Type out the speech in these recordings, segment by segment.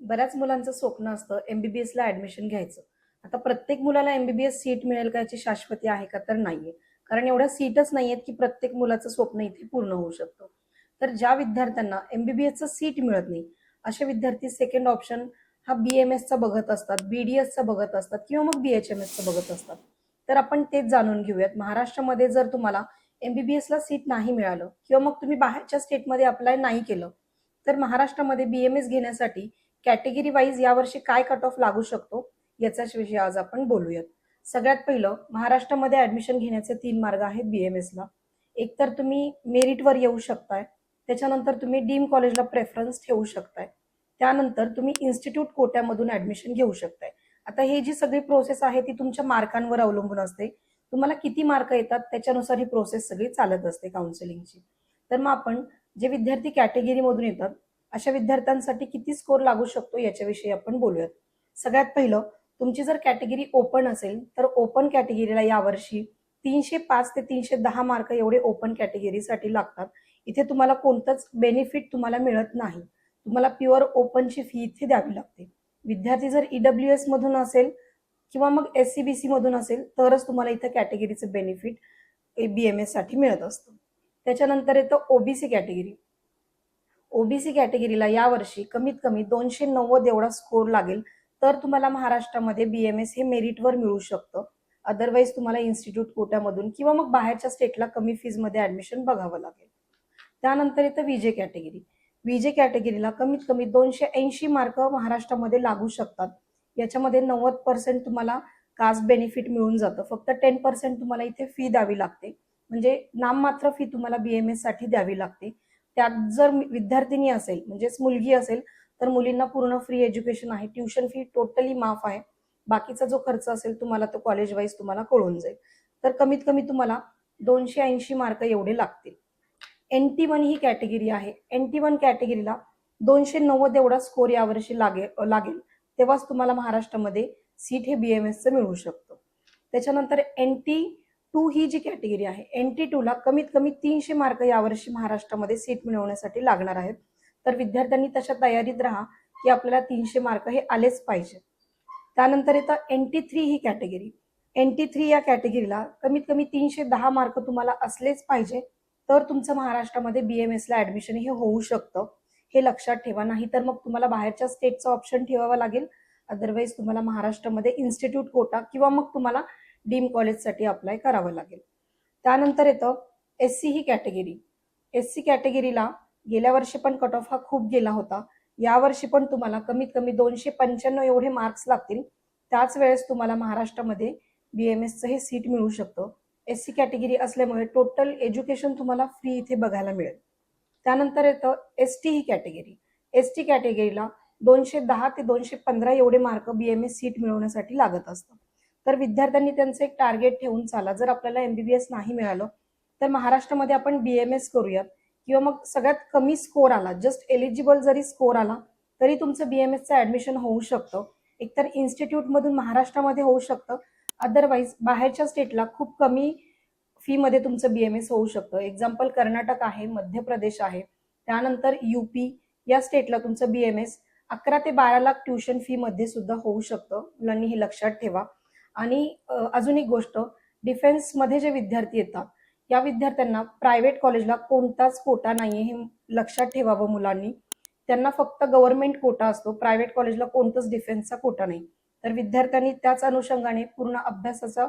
बऱ्याच मुलांचं स्वप्न असतं एमबीबीएस ला ऍडमिशन घ्यायचं. आता प्रत्येक मुलाला एमबीबीएस सीट मिळेल का याची शाश्वती आहे का तर नाहीये. कारण एवढ्या सीटच नाहीयेत की प्रत्येक मुलाचं स्वप्न इथे पूर्ण होऊ शकतं. तर ज्या विद्यार्थ्यांना एमबीबीएसचं सीट मिळत नाही असे विद्यार्थी सेकंड ऑप्शन हा बीएमएसचा बघत असतात बीडीएसचा बघत असतात किंवा मग बी एच एम एसचा बघत असतात. तर आपण तेच जाणून घेऊयात. महाराष्ट्रामध्ये जर तुम्हाला एमबीबीएस ला सीट नाही मिळालं किंवा मग तुम्ही बाहेरच्या स्टेटमध्ये अप्लाय नाही केलं तर महाराष्ट्रामध्ये बीएमएस घेण्यासाठी कॅटेगरी वाईज यावर्षी काय कट ऑफ लागू शकतो याचाच विषय आज आपण बोलूयात. सगळ्यात पहिलं महाराष्ट्रामध्ये ऍडमिशन घेण्याचे तीन मार्ग आहेत बीएमएस ला. एक तर तुम्ही मेरिटवर येऊ शकताय त्याच्यानंतर तुम्ही डीम कॉलेजला प्रेफरन्स ठेवू शकताय त्यानंतर तुम्ही इन्स्टिट्यूट कोट्यामधून ऍडमिशन घेऊ शकताय. आता हे जी सगळी प्रोसेस आहे ती तुमच्या मार्कांवर अवलंबून असते. तुम्हाला किती मार्क येतात त्याच्यानुसार ही प्रोसेस सगळी चालत असते काउन्सिलिंगची तर मग आपण जे विद्यार्थी कॅटेगरीमधून येतात अशा विद्यार्थ्यांसाठी किती स्कोर लागू शकतो याच्याविषयी आपण बोलूयात. सगळ्यात पहिलं तुमची जर कॅटेगरी ओपन असेल तर ओपन कॅटेगरीला यावर्षी तीनशे पाच ते तीनशे दहा मार्क एवढे ओपन कॅटेगरीसाठी लागतात. इथे तुम्हाला कोणतंच बेनिफिट तुम्हाला मिळत नाही. तुम्हाला प्युअर ओपनची फी इथे द्यावी लागते. विद्यार्थी जर ईडब्ल्यू एस मधून असेल किंवा मग एस सी बी सी मधून असेल तरच तुम्हाला इथं कॅटेगरीचं बेनिफिट बी एम एससाठी मिळत असतं. त्याच्यानंतर येतं ओबीसी कॅटेगरी ओबीसी कॅटेगरीला यावर्षी कमीत कमी दोनशे नव्वद एवढा स्कोर लागेल तर तुम्हाला महाराष्ट्रामध्ये बीएमएस हे मेरिटवर मिळू शकतं. अदरवाईज तुम्हाला इन्स्टिट्यूट कोट्यामधून किंवा मग बाहेरच्या स्टेटला कमी फीजमध्ये ऍडमिशन बघावं लागेल. त्यानंतर येतं विजे कॅटेगरी. विजे कॅटेगरीला कमीत कमी दोनशे ऐंशी मार्क महाराष्ट्रामध्ये लागू शकतात. याच्यामध्ये नव्वद पर्सेंट तुम्हाला कास्ट बेनिफिट मिळून जातं. फक्त टेन पर्सेंट तुम्हाला इथे फी द्यावी लागते. म्हणजे नाममात्र फी तुम्हाला बी एम एससाठी द्यावी लागते. त्यात जर विद्यार्थिनी असेल म्हणजेच मुलगी असेल तर मुलींना पूर्ण फ्री एज्युकेशन आहे. ट्युशन फी टोटली माफ आहे. बाकीचा जो खर्च असेल तुम्हाला तो कॉलेज वाईज तुम्हाला कळून जाईल. तर कमीत कमी तुम्हाला दोनशे ऐंशी मार्क एवढे लागतील. एन टी वन ही कॅटेगरी आहे. एन टी वन कॅटेगरीला दोनशे नव्वद एवढा स्कोर यावर्षी लागेल लागेल. तेव्हाच तुम्हाला महाराष्ट्रामध्ये सीट हे बीएमएसचं मिळू शकतं. त्याच्यानंतर एन टी टू ही जी कॅटेगरी आहे एन टी टूला कमीत कमी तीनशे मार्क यावर्षी महाराष्ट्रामध्ये सीट मिळवण्यासाठी लागणार आहेत. तर विद्यार्थ्यांनी तशा तयारीत राहा की आपल्याला तीनशे मार्क हे आलेच पाहिजे. त्यानंतर येतं एन टी थ्री ही कॅटेगरी. एन टी थ्री या कॅटेगरीला कमीत कमी तीनशे दहा मार्क तुम्हाला असलेच पाहिजे तर तुमचं महाराष्ट्रामध्ये बीएमएस ला ऍडमिशन हे होऊ शकतं हे लक्षात ठेवा. नाही तर मग तुम्हाला बाहेरच्या स्टेटचा ऑप्शन ठेवावा लागेल. अदरवाईज तुम्हाला महाराष्ट्रामध्ये इन्स्टिट्यूट कोटा किंवा मग तुम्हाला डीम कॉलेजसाठी अप्लाय करावं लागेल. त्यानंतर येतं एस सी ही कॅटेगरी एस सी कॅटेगरीला गेल्या वर्षी पण कट ऑफ हा खूप गेला होता. यावर्षी पण तुम्हाला कमीत कमी दोनशे पंच्याण्णव एवढे मार्क्स लागतील. त्याच वेळेस तुम्हाला महाराष्ट्रामध्ये बी एम एसचं हे सीट मिळू शकतं. एस सी कॅटेगरी असल्यामुळे टोटल एज्युकेशन तुम्हाला फ्री इथे बघायला मिळेल. त्यानंतर येतं एस टी ही कॅटेगरी एस टी कॅटेगरीला दोनशे दहा ते दोनशे पंधरा एवढे mark B M S seat मिळवण्यासाठी लागत असतात तर विद्यार्थ्यांनी त्यांचं एक टार्गेट ठेवून चाला. जर आपल्याला एमबीबीएस नाही मिळालं तर महाराष्ट्रामध्ये आपण बीएमएस करूयात. किंवा मग सगळ्यात कमी स्कोर आला जस्ट एलिजिबल जरी स्कोर आला तरी तुमचं बीएमएसचं ऍडमिशन होऊ शकतं. एकतर इन्स्टिट्यूटमधून महाराष्ट्रामध्ये होऊ शकतं. अदरवाईज बाहेरच्या स्टेटला खूप कमी फीमध्ये तुमचं बीएमएस होऊ शकतं. एक्झाम्पल कर्नाटक आहे मध्य प्रदेश आहे. त्यानंतर युपी या स्टेटला तुमचं बीएमएस अकरा ते बारा लाख ट्युशन फी मध्ये सुद्धा होऊ शकतं. मुलांनी हे लक्षात ठेवा. आणि अजून एक गोष्ट डिफेन्समध्ये जे विद्यार्थी येतात या विद्यार्थ्यांना प्रायव्हेट कॉलेजला कोणताच कोटा नाहीये हे लक्षात ठेवावं मुलांनी. त्यांना फक्त गव्हर्नमेंट कोटा असतो प्रायव्हेट कॉलेजला कोणताच डिफेन्सचा कोटा नाही. तर विद्यार्थ्यांनी त्याच अनुषंगाने पूर्ण अभ्यासाचा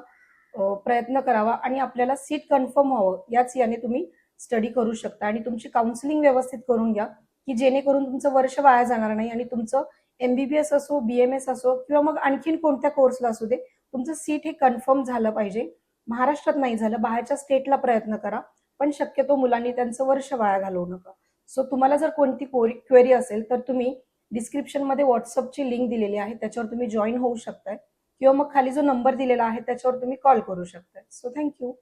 प्रयत्न करावा आणि आपल्याला सीट कन्फर्म व्हावं याच याने तुम्ही स्टडी करू शकता. आणि तुमची काउन्सिलिंग व्यवस्थित करून घ्या की जेणेकरून तुमचं वर्ष वाया जाणार नाही आणि तुमचं एमबीबीएस असो बीएमएस असो किंवा मग आणखीन कोणत्या कोर्सला असू दे तुमचं सीट हे कन्फर्म झालं पाहिजे. महाराष्ट्रात नाही झालं बाहेरच्या स्टेटला प्रयत्न करा. पण शक्यतो मुलांनी त्यांचं वर्ष वाया घालवू नका. सो तुम्हाला जर कोणती क्वेरी असेल तर तुम्ही डिस्क्रिप्शनमध्ये व्हॉट्सअपची लिंक दिलेली आहे. त्याच्यावर तुम्ही जॉईन होऊ शकताय. किंवा मग खाली जो नंबर दिलेला आहे त्याच्यावर तुम्ही कॉल करू शकताय. So thank you